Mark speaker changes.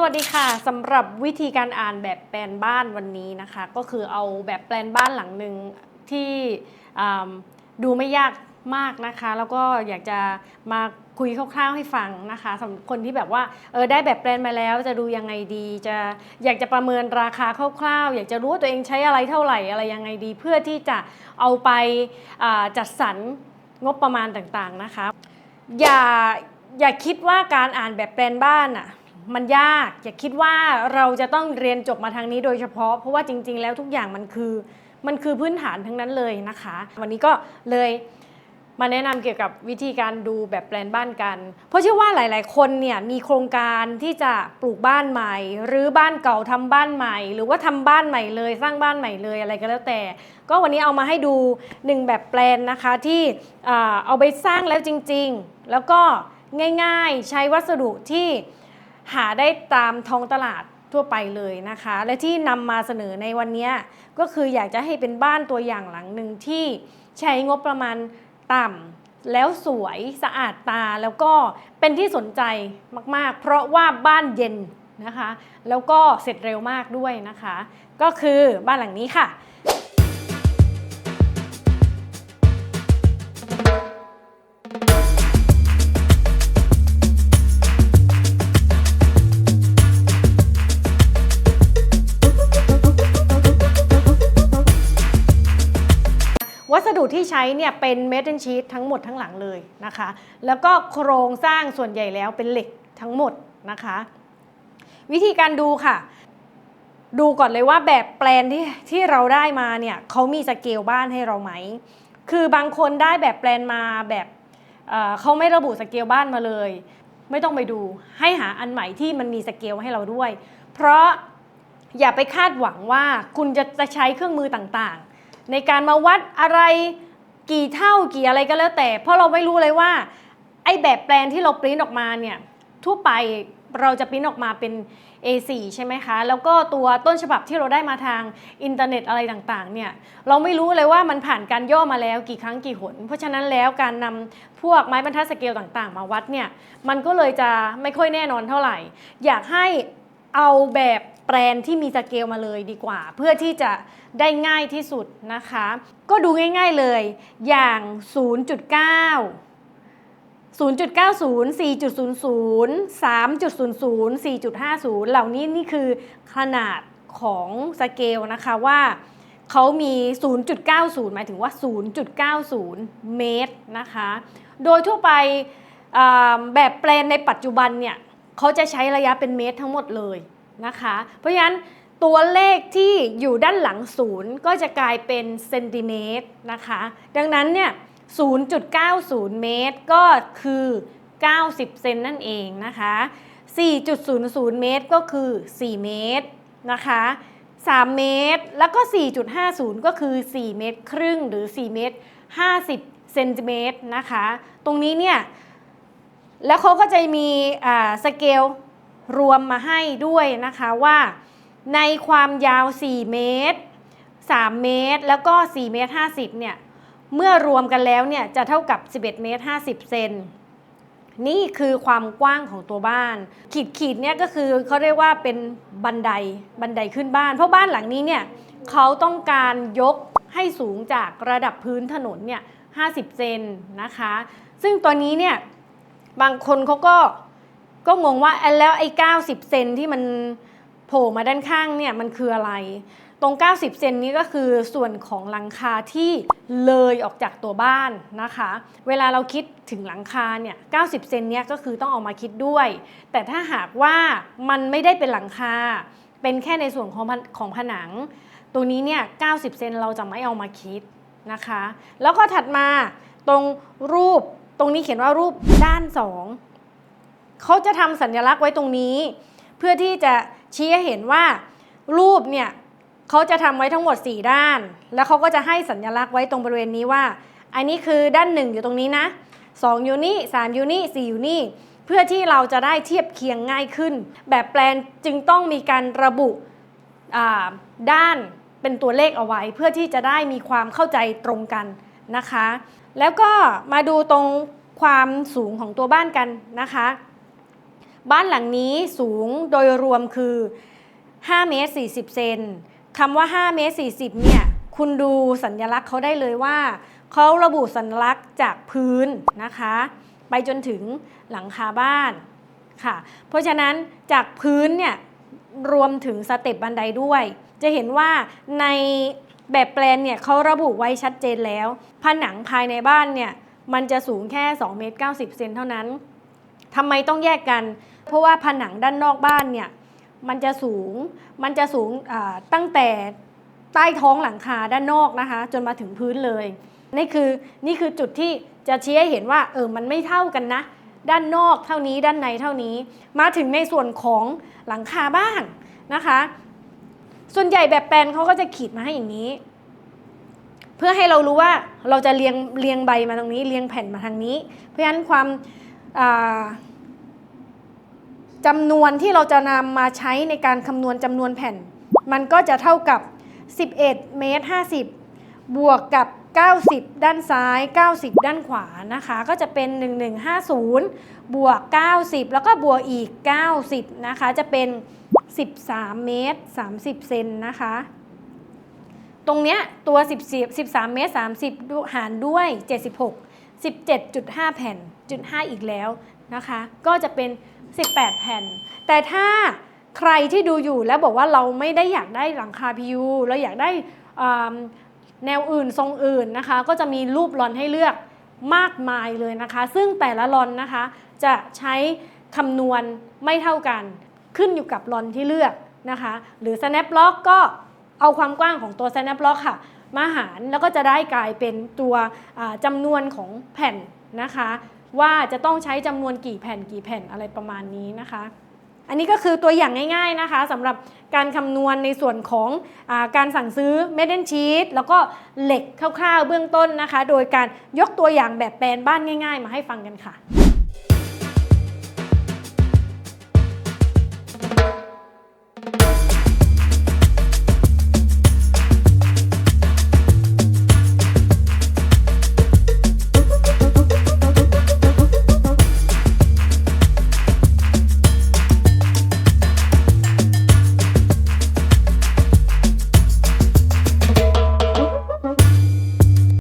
Speaker 1: สวัสดีค่ะสำหรับวิธีการอ่านแบบแปลนบ้านวันนี้นะคะ ก็คือเอาแบบแปลนบ้านหลังหนึ่งที่ดูไม่ยากมากนะคะ แล้วก็อยากจะมาคุยคร่าวๆให้ฟังนะคะสำหรับคนที่แบบว่าเออได้แบบแปลนมาแล้วจะดูยังไงดี จะอยากจะประเมินราคาคร่าวๆ อยากจะรู้ว่าตัวเองใช้อะไรเท่าไหร่อะไรยังไงดี เพื่อที่จะเอาไปจัดสรรงบประมาณต่างๆนะคะ อย่าอย่าคิดว่าการอ่านแบบแปลนบ้านอะ มันยากอย่าคิดว่าเราจะต้องเรียนจบมาทางนี้โดยเฉพาะ เพราะว่าจริง ๆ แล้วทุกอย่างมันคือมันคือพื้นฐานทั้งนั้นเลยนะคะ วันนี้ก็เลยมาแนะนำเกี่ยวกับวิธีการดูแบบแปลนบ้านกัน เพราะเชื่อว่าหลาย ๆ คนเนี่ยมีโครงการที่จะปลูกบ้านใหม่ หรือบ้านเก่าทำบ้านใหม่ หรือว่าทำบ้านใหม่เลย สร้างบ้านใหม่เลยอะไรก็แล้วแต่ ก็วันนี้เอามาให้ดูหนึ่งแบบแปลนนะคะที่เอาไปสร้างแล้วจริง ๆ แล้วก็ง่าย ๆ ใช้วัสดุที่ หาได้ตามท้องตลาดทั่วไปเลยนะคะ และที่นำมาเสนอในวันนี้ก็คืออยากจะให้เป็นบ้านตัวอย่างหลังหนึ่งที่ใช้งบประมาณต่ำแล้วสวยสะอาดตาแล้วก็เป็นที่สนใจมากๆ เพราะว่าบ้านเย็นนะคะ แล้วก็เสร็จเร็วมากด้วยนะคะ ก็คือบ้านหลังนี้ค่ะ ที่ใช้เนี่ยเป็นเมทัลชีตทั้งหมดทั้งหลังเลยนะคะ แล้วก็โครงสร้างส่วนใหญ่แล้วเป็นเหล็กทั้งหมดนะคะ วิธีการดูค่ะ ดูก่อนเลยว่าแบบแปลนที่ที่เราได้มาเนี่ยเขามีสเกลบ้านให้เราไหม คือบางคนได้แบบแปลนมาแบบเเขาไม่ระบุสเกลบ้านมาเลย ไม่ต้องไปดูให้หาอันใหม่ที่มันมีสเกลให้เราด้วย เพราะอย่าไปคาดหวังว่าคุณจะจะใช้เครื่องมือต่าง ในการมาวัดอะไรกี่เท่ากี่อะไรก็แล้วแต่ เพราะเราไม่รู้เลยว่าไอ้แบบแปลนที่เราปริ้นออกมาเนี่ยทั่วไปเราจะปริ้นออกมาเป็น A4 ใช่ไหมคะ แล้วก็ตัวต้นฉบับที่เราได้มาทางอินเทอร์เน็ตอะไรต่างๆ เนี่ย เราไม่รู้เลยว่ามันผ่านการย่อมาแล้วกี่ครั้งกี่หน เพราะฉะนั้นแล้วการนำพวกไม้บรรทัดสเกลต่างๆ มาวัดเนี่ย มันก็เลยจะไม่ค่อยแน่นอนเท่าไหร่ อยากให้เอาแบบ แปลนที่มีสเกลมาเลยดีกว่า เพื่อที่จะได้ง่ายที่สุดนะคะ ก็ดูง่ายๆเลยอย่าง 0.9 0.90 4.00 3.00 4.50 เหล่านี้นี่คือขนาดของสเกลนะคะว่าเขามี 0.90 หมายถึงว่า 0.90 เมตรนะคะ โดยทั่วไปแบบแปลนในปัจจุบันเนี่ยเขาจะใช้ระยะเป็นเมตรทั้งหมดเลย นะคะ เพราะฉะนั้นตัวเลขที่อยู่ด้านหลังศูนย์ก็จะกลายเป็นเซนติเมตรนะคะ ดังนั้นเนี่ย 0.90 เมตรก็คือ 90 เซนนั่นเองนะคะ 4.00 เมตรก็คือ 4 เมตรนะคะ 3 เมตรแล้วก็ 4.50 ก็คือ 4 เมตรครึ่งหรือ 4 เมตร 50 เซนติเมตรนะคะ ตรงนี้เนี่ย แล้วเขาก็จะมีอ่าสเกล รวมมาให้ด้วยนะคะว่าในความยาว 4 เมตร 3 เมตร แล้วก็ 4 เมตร 50 เนี่ย เมื่อรวมกันแล้วเนี่ยจะเท่ากับ 11 เมตร 50 เซน นี่คือความกว้างของตัวบ้าน ขีดขีดๆเนี่ยก็คือเขาเรียกว่าเป็นบันได บันไดขึ้นบ้าน เพราะบ้านหลังนี้เนี่ยเขาต้องการยกให้สูงจากระดับพื้นถนนเนี่ย 50 เซนนะคะ ซึ่งตัวนี้เนี่ยบางคนเขาก็ ก็งงว่าแล้วไอ้90 เซนที่มันโผล่มาด้านข้างเนี่ยมันคืออะไร ตรง 90 เซนนี้ก็คือส่วนของหลังคาที่เลยออกจากตัวบ้านนะคะ เวลาเราคิดถึงหลังคาเนี่ย 90 เซนเนี้ยก็คือต้องเอามาคิดด้วย แต่ถ้าหากว่ามันไม่ได้เป็นหลังคา เป็นแค่ในส่วนของผนของผนัง ตัวนี้เนี่ย 90 เซนเราจะไม่เอามาคิดนะคะ แล้วก็ถัดมาตรงรูปตรงนี้เขียนว่ารูปด้าน 2 เขาจะทำสัญลักษณ์ไว้ตรงนี้ เพื่อที่จะชี้ให้เห็นว่า รูปเนี่ยเขาจะทำไว้ทั้งหมด 4 ด้าน แล้วเขาก็จะให้สัญลักษณ์ไว้ตรงบริเวณนี้ว่า อันนี้คือด้านหนึ่งอยู่ตรงนี้นะ 2 อยู่นี่ 3 อยู่นี่ 4 อยู่นี่ เพื่อที่เราจะได้เทียบเคียงง่ายขึ้น แบบแปลนจึงต้องมีการระบุด้านเป็นตัวเลขเอาไว้ เพื่อที่จะได้มีความเข้าใจตรงกันนะคะ แล้วก็มาดูตรงความสูงของตัวบ้านกันนะคะ บ้านหลังนี้สูงโดยรวมคือ5เมตร40เซนคำว่า5เมตร40เนี่ยคุณดูสัญลักษณ์เขาได้เลยว่าเขาระบุสัญลักษณ์จากพื้นนะคะ ไปจนถึงหลังคาบ้านค่ะ เพราะฉะนั้นจากพื้นเนี่ยรวมถึงสเต็ปบันไดด้วย จะเห็นว่าในแบบแปลนเนี่ยเขาระบุไว้ชัดเจนแล้ว ผนังภายในบ้านเนี่ยมันจะสูงแค่ 2 เมตร 90 เซนเท่านั้น ทำไมต้องแยกกัน เพราะว่าผนังด้านนอกบ้านเนี่ยมันจะสูงมันจะสูงตั้งแต่ใต้ท้องหลังคาด้านนอกนะคะ จนมาถึงพื้นเลยนี่คือนี่คือจุดที่จะชี้ให้เห็นว่าเออมันไม่เท่ากันนะ ด้านนอกเท่านี้ด้านในเท่านี้ มาถึงในส่วนของหลังคาบ้างนะคะ ส่วนใหญ่แบบแปลนเขาก็จะขีดมาให้อย่างนี้ เพื่อให้เรารู้ว่าเราจะเรียงเรียงใบมาตรงนี้เรียงแผ่นมาทางนี้ เพราะฉะนั้นความ จำนวนที่เราจะนำมาใช้ในการคำนวณจำนวนแผ่น มันก็จะเท่ากับ 11 เมตร 50 บวกกับ 90 ด้านซ้าย 90 ด้านขวานะคะ ก็จะเป็น 1150 บวก 90 แล้วก็บวกอีก 90 นะคะ จะเป็น 13 เมตร 30 เซนนะคะ ตรงเนี้ยตัว 14 13 เมตร 30 หารด้วย 76 17.5 แผ่นจุด5อีกแล้วนะคะ ก็จะเป็น 18 แผ่น แต่ถ้าใครที่ดูอยู่แล้วบอกว่าเราไม่ได้อยากได้หลังคา PU เราอยากได้แนวอื่นทรงอื่นนะคะ ก็จะมีรูปลอนให้เลือกมากมายเลยนะคะ ซึ่งแต่ละลอนนะคะ จะใช้คำนวณไม่เท่ากัน ขึ้นอยู่กับลอนที่เลือกนะคะ หรือ snap lock ก็เอาความกว้างของตัว snap lock ค่ะ มาหารแล้วก็จะได้กลายเป็นตัวอ่าจำนวนของแผ่นนะคะ ว่าจะต้องใช้จำนวนกี่แผ่นกี่แผ่นอะไรประมาณนี้นะคะอันนี้ก็คือตัวอย่างง่ายๆนะคะสำหรับการคำนวณในส่วนของอการสั่งซื้อเมดเดนชีตแล้วก็เหล็กคร่าวๆเบื้องต้นนะคะ โดยการยกตัวอย่างแบบแปลนบ้านง่ายๆ มาให้ฟังกันค่ะ